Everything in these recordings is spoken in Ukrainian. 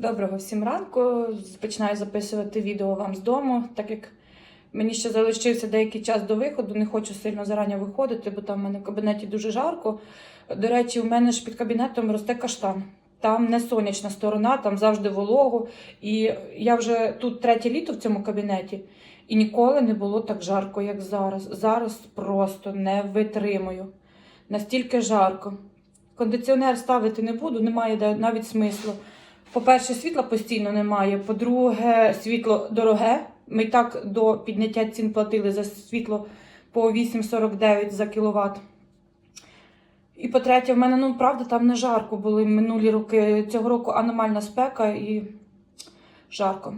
Доброго всім ранку. Починаю записувати відео вам з дому, так як мені ще залишився деякий час до виходу, не хочу сильно зарані виходити, бо там в мене в кабінеті дуже жарко. До речі, у мене ж під кабінетом росте каштан. Там не сонячна сторона, там завжди волого. І я вже тут третє літо в цьому кабінеті, і ніколи не було так жарко, як зараз. Зараз просто не витримую. Настільки жарко. Кондиціонер ставити не буду, немає навіть смислу. По-перше, світла постійно немає. По-друге, світло дороге. Ми так до підняття цін платили за світло по 8,49 за кіловат. І по-третє, в мене, ну правда, там не жарко були минулі роки. Цього року аномальна спека і жарко.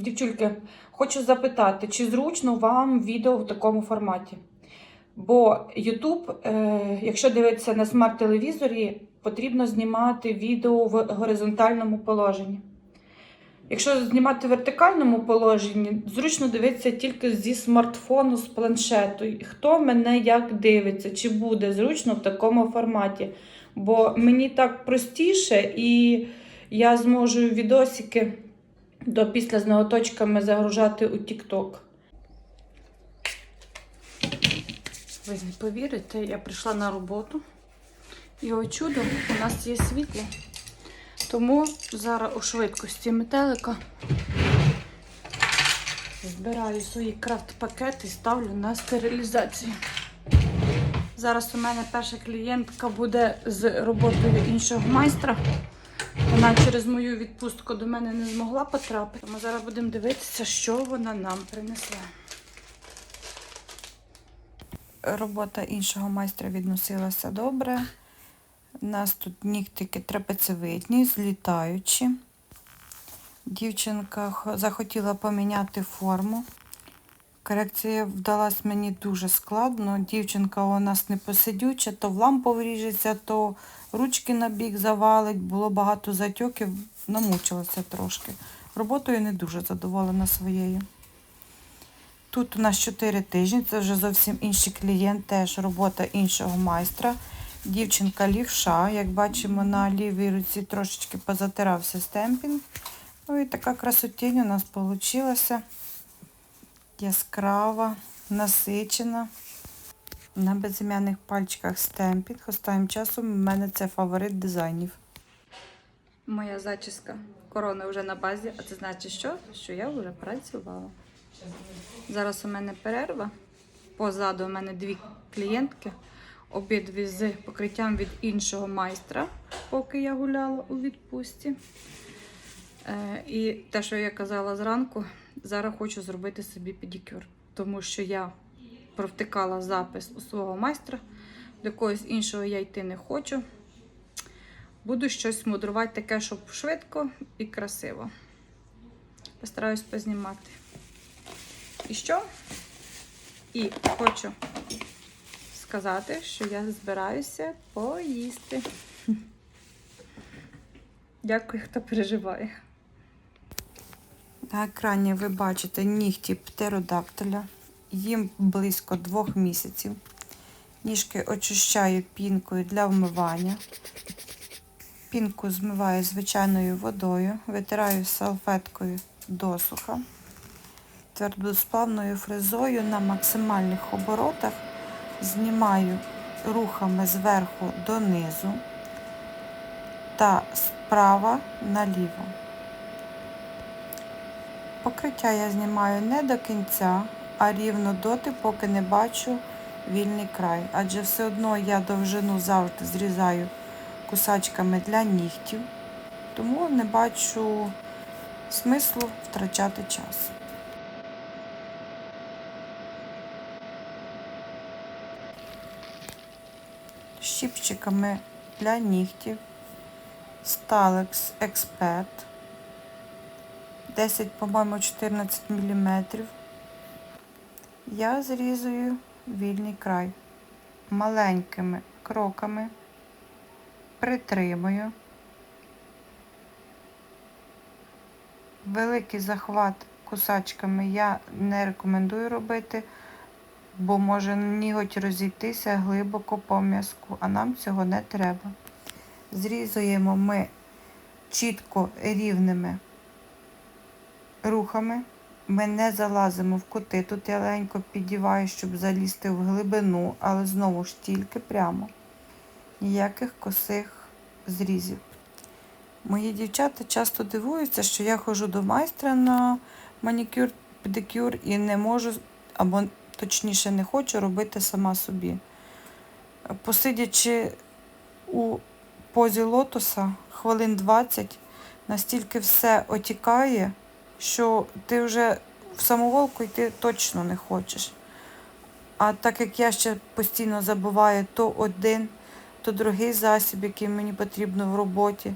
Дівчульки, хочу запитати, чи зручно вам відео в такому форматі? Бо YouTube, е, якщо дивитися на смарт-телевізорі, потрібно знімати відео в горизонтальному положенні. Якщо знімати в вертикальному положенні, зручно дивитися тільки зі смартфону, з планшету. Хто мене як дивиться, чи буде зручно в такому форматі? Бо мені так простіше, і я зможу відосики до після з ноготочками загружати у TikTok. Ви не повірите, я прийшла на роботу. І о чудо, у нас є світло. Тому зараз у швидкості метелика збираю свої крафт-пакети і ставлю на стерилізацію. Зараз у мене перша клієнтка буде з роботою іншого майстра. Вона через мою відпустку до мене не змогла потрапити. Тому зараз будемо дивитися, що вона нам принесла. Робота іншого майстра відносилася добре. У нас тут нігтики трапецевидні, злітаючі. Дівчинка захотіла поміняти форму. Корекція вдалась мені дуже складно. Дівчинка у нас не посидюча, то в лампу вріжеться, то ручки на бік завалить, було багато затьоків, намучилася трошки. Роботою не дуже задоволена своєю. Тут у нас 4 тижні, це вже зовсім інший клієнт, теж робота іншого майстра. Дівчинка лівша, як бачимо, на лівій руці трошечки позатирався стемпінг. Ну і така красотінь у нас вийшла. Яскрава, насичена. На безім'яних пальчиках стемпінг. Останнім часом у мене це фаворит дизайнів. Моя зачіска. Корона вже на базі, а це значить що? Що я вже працювала. Зараз у мене перерва. Позаду у мене дві клієнтки, обидві з покриттям від іншого майстра, поки я гуляла у відпустці. Е, і те, що я казала зранку, зараз хочу зробити собі педикюр, тому що я провтикала запис у свого майстра, до когось іншого я йти не хочу. Буду щось мудрувати таке, щоб швидко і красиво. Постараюсь познімати. І що? І хочу сказати, що я збираюся поїсти. Дякую, хто переживає. На екрані ви бачите нігті птеродактиля. Їм близько двох місяців. Ніжки очищаю пінкою для вмивання. Пінку змиваю звичайною водою, витираю салфеткою досуха твердосплавною фрезою на максимальних оборотах знімаю рухами зверху донизу та справа наліво. Покриття я знімаю не до кінця, а рівно доти, поки не бачу вільний край, адже все одно я довжину завжди зрізаю кусачками для нігтів, тому не бачу смислу втрачати час. Щіпчиками для нігтів Stalex Expert 10, по-моєму, 14 мм. Я зрізую вільний край маленькими кроками, притримую. Великий захват кусачками я не рекомендую робити, бо може ніготь розійтися глибоко по м'язку, а нам цього не треба. Зрізуємо ми чітко рівними рухами. Ми не залазимо в кути. Тут я легенько піддіваю, щоб залізти в глибину, але знову ж тільки прямо. Ніяких косих зрізів. Мої дівчата часто дивуються, що я ходжу до майстра на манікюр, педикюр і не можу, або точніше не хочу робити сама собі. Посидячи у позі лотоса хвилин 20, настільки все отікає, що ти вже в самоволку йти точно не хочеш. А так як я ще постійно забуваю то один, то другий засіб, який мені потрібно в роботі,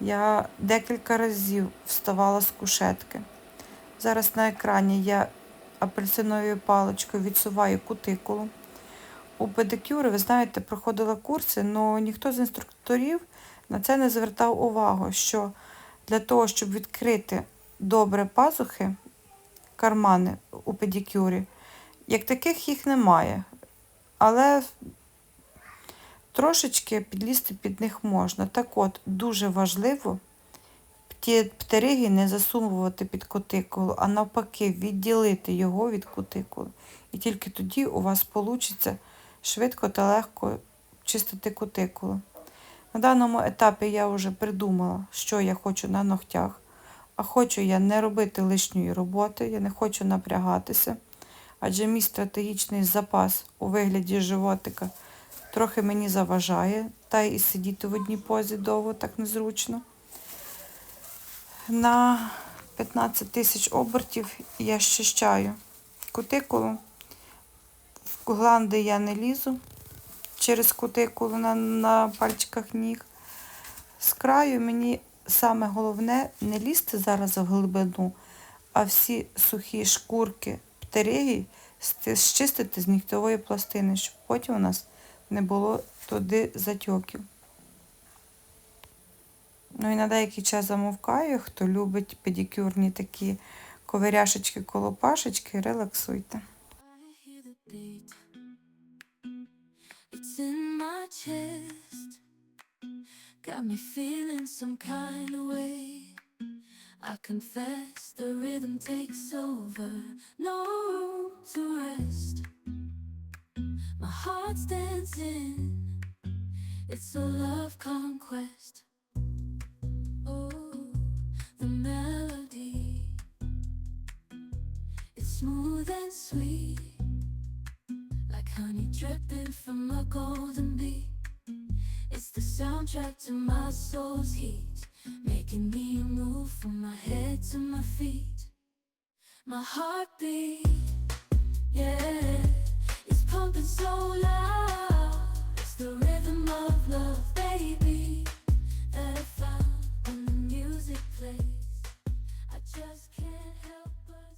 я декілька разів вставала з кушетки. Зараз на екрані я апельсиновою паличкою відсуваю кутикулу. У педикюри, ви знаєте, проходила курси, але ніхто з інструкторів на це не звертав увагу, що для того, щоб відкрити добре пазухи, кармани у педикюрі, як таких їх немає. Але трошечки підлізти під них можна. Так от, дуже важливо ті птериги не засумувати під кутикулу, а навпаки, відділити його від кутикули. І тільки тоді у вас вийде швидко та легко чистити кутикулу. На даному етапі я вже придумала, що я хочу на ногтях. А хочу я не робити лишньої роботи, я не хочу напрягатися, адже мій стратегічний запас у вигляді животика трохи мені заважає, та й сидіти в одній позі довго так незручно. На 15 тисяч обертів я щищаю кутикулу. В гланди я не лізу через кутикулу на, на пальчиках ніг. З краю мені саме головне не лізти зараз в глибину, а всі сухі шкурки птеригій зчистити з нігтєвої пластини, щоб потім у нас не було туди затьоків. Ну і на деякий час замовкаю, хто любить педикюрні такі ковиряшечки, колопашечки, релаксуйте. It's in my chest. Got me feeling some kind of way. I confess the rhythm takes over. No room to rest. My heart's dancing. It's a love conquest. To my soul's heat, making me move from my head to my feet. My heartbeat, yeah, it's pumping so loud. It's the rhythm of love, baby, that I found when the music plays. I just can't help but.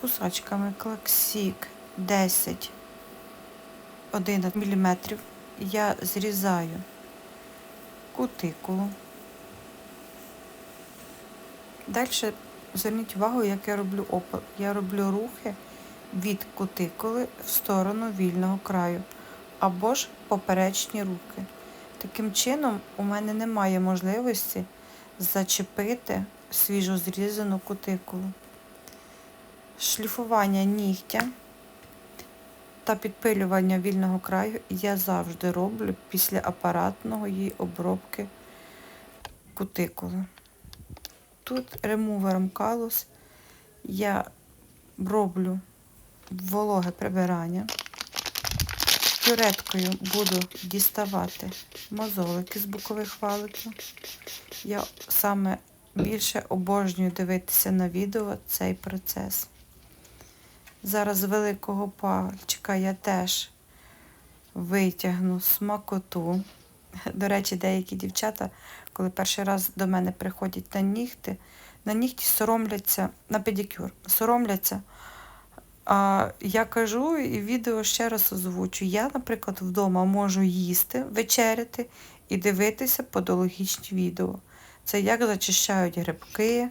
кусачками клаксік 10 11 мм я зрізаю кутикулу. Далі зверніть увагу, як я роблю опал. Я роблю рухи від кутикули в сторону вільного краю або ж поперечні руки. Таким чином, у мене немає можливості зачепити свіжо зрізану кутикулу шліфування нігтя та підпилювання вільного краю я завжди роблю після апаратної обробки кутикули. Тут ремувером калус я роблю вологе прибирання. Пюреткою буду діставати мозолики з бокових валиків. Я саме більше обожнюю дивитися на відео цей процес. Зараз з великого пальчика я теж витягну смакоту. До речі, деякі дівчата, коли перший раз до мене приходять на нігти, на нігті соромляться, на педикюр, соромляться. А я кажу і відео ще раз озвучу. Я, наприклад, вдома можу їсти, вечеряти і дивитися подологічні відео. Це як зачищають грибки,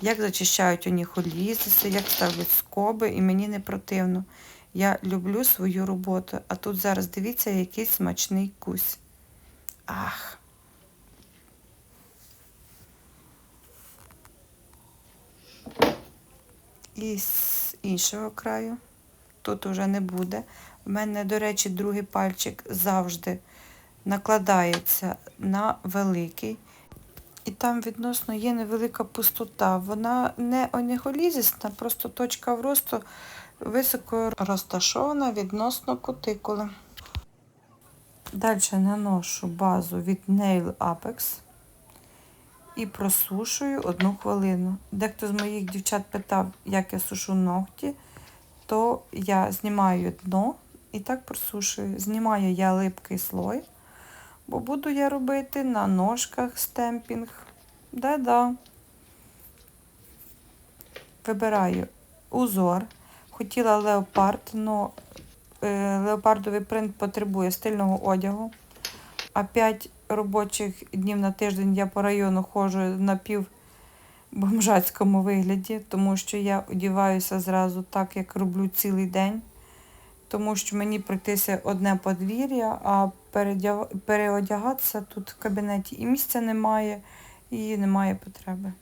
як зачищають у них олізиси, як ставлять скоби, і мені не противно. Я люблю свою роботу, а тут зараз дивіться якийсь смачний кусь. Ах! І з іншого краю тут уже не буде. У мене, до речі, другий пальчик завжди накладається на великий. І там відносно є невелика пустота. Вона не оніголізісна, просто точка вросту високо розташована відносно кутикули. Далі наношу базу від Nail Apex і просушую одну хвилину. Дехто з моїх дівчат питав, як я сушу ногті, то я знімаю дно і так просушую. Знімаю я липкий слой, бо буду я робити на ножках стемпінг. Да-да. Вибираю узор. Хотіла леопард, але леопардовий принт потребує стильного одягу. А 5 робочих днів на тиждень я по району ходжу на пів бомжацькому вигляді, тому що я одіваюся зразу так, як роблю цілий день. Тому що мені пройтися одне подвір'я, а переодягатися тут в кабінеті і місця немає, і немає потреби.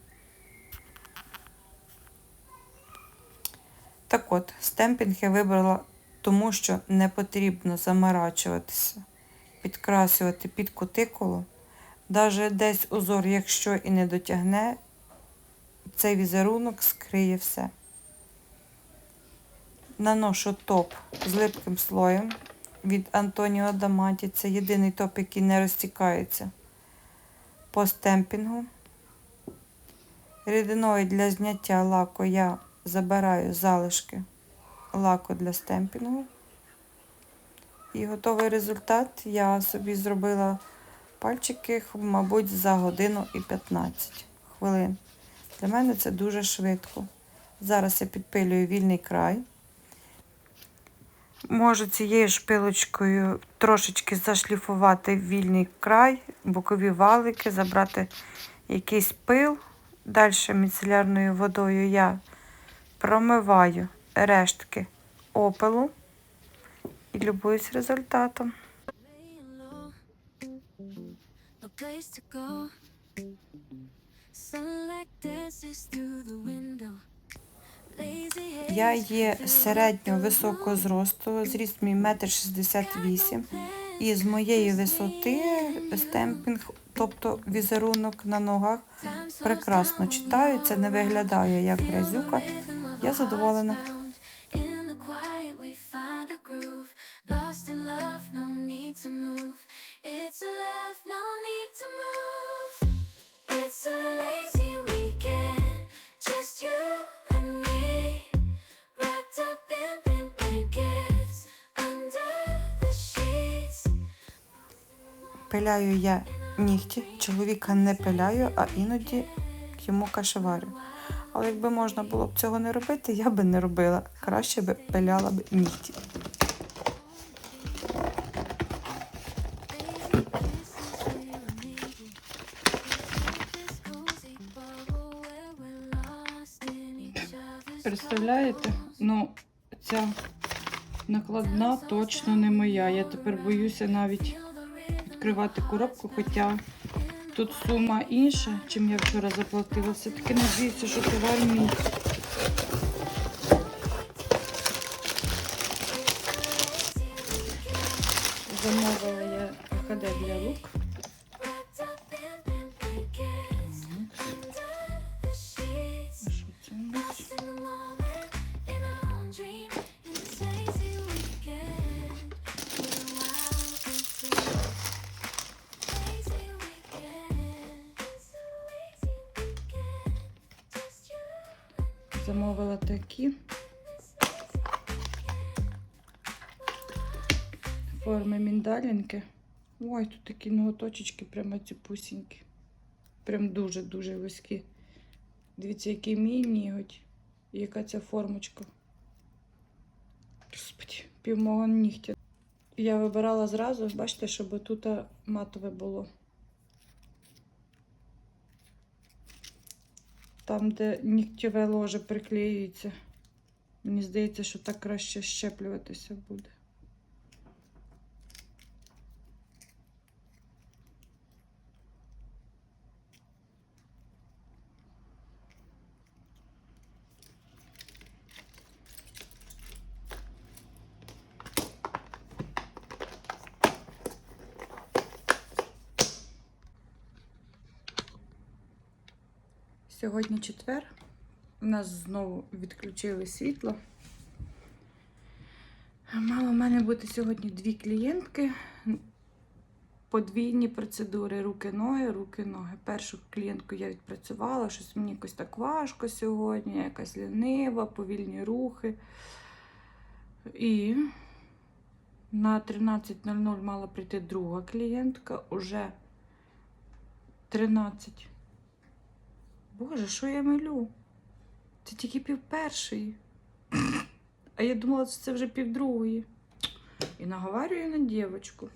Так от, стемпінг я вибрала, тому що не потрібно заморачуватися, підкрасувати під кутикулу. Даже десь узор, якщо і не дотягне, цей візерунок скриє все. Наношу топ з липким слоєм від Антоніо Даматі. Це єдиний топ, який не розтікається по стемпінгу. Рідиною для зняття лаку я забираю залишки лаку для стемпінгу. І готовий результат я собі зробила пальчики, мабуть, за годину і 15 хвилин. Для мене це дуже швидко. Зараз я підпилюю вільний край. Можу цією шпилочкою трошечки зашліфувати вільний край, бокові валики, забрати якийсь пил. Далі міцелярною водою я промиваю рештки опелу і любуюсь результатом. Place to go. Sunlight dances through the window. Я є середньо високого зросту, зріст мій 1,68 м. І з моєї висоти стемпінг, тобто візерунок на ногах, прекрасно читається, не виглядає як грязюка. Я задоволена. It's a lazy weekend, just you Пиляю я нігті, чоловіка не пиляю, а іноді йому кашеварю. Але якби можна було б цього не робити, я би не робила. Краще би пиляла б нігті. Представляєте? Ну, ця накладна точно не моя. Я тепер боюся навіть відкривати коробку, хоча тут сума інша, чим я вчора заплатила. Все-таки надіюся, що товар мій. Замовила такі форми міндалінки. Ой, тут такі ноготочечки прямо ціпусінькі. Прям дуже-дуже вузькі. Дивіться, який мій ніготь. І яка ця формочка. Господи, пів мого нігтя. Я вибирала зразу, бачите, щоб тут матове було. Там, де нігтєве ложе приклеюється. Мені здається, що так краще щеплюватися буде. Сьогодні четвер. У нас знову відключили світло. Мало в мене бути сьогодні дві клієнтки. Подвійні процедури руки-ноги, руки-ноги. Першу клієнтку я відпрацювала, щось мені якось так важко сьогодні, якась лінива, повільні рухи. І на 13.00 мала прийти друга клієнтка, уже 13. Боже, що я милю? Це тільки пів першої. А я думала, що це вже пів другої. І наговарюю на дівчинку.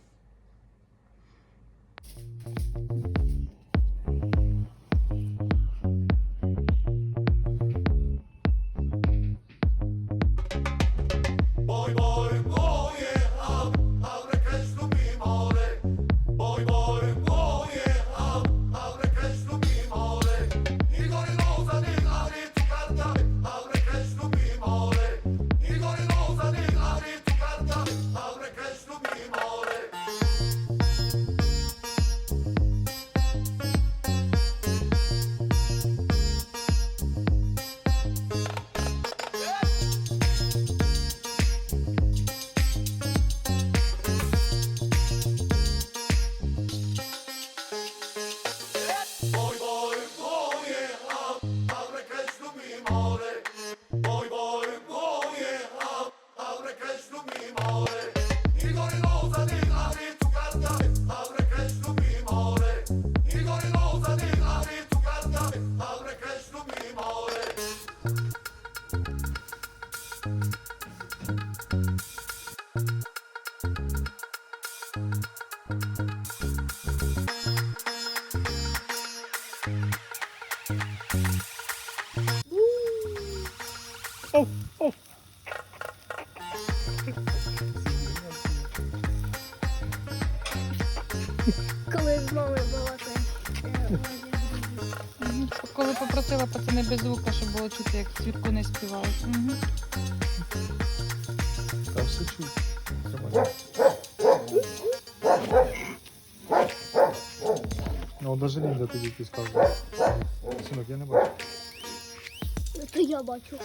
amore. Коли з мамою була Коли попросила пацани без звука, щоб було чути, як свідку не співають. Угу. Та все чуть. Ну, даже Лінда тобі підказує. Синок, я не бачу. то я бачу.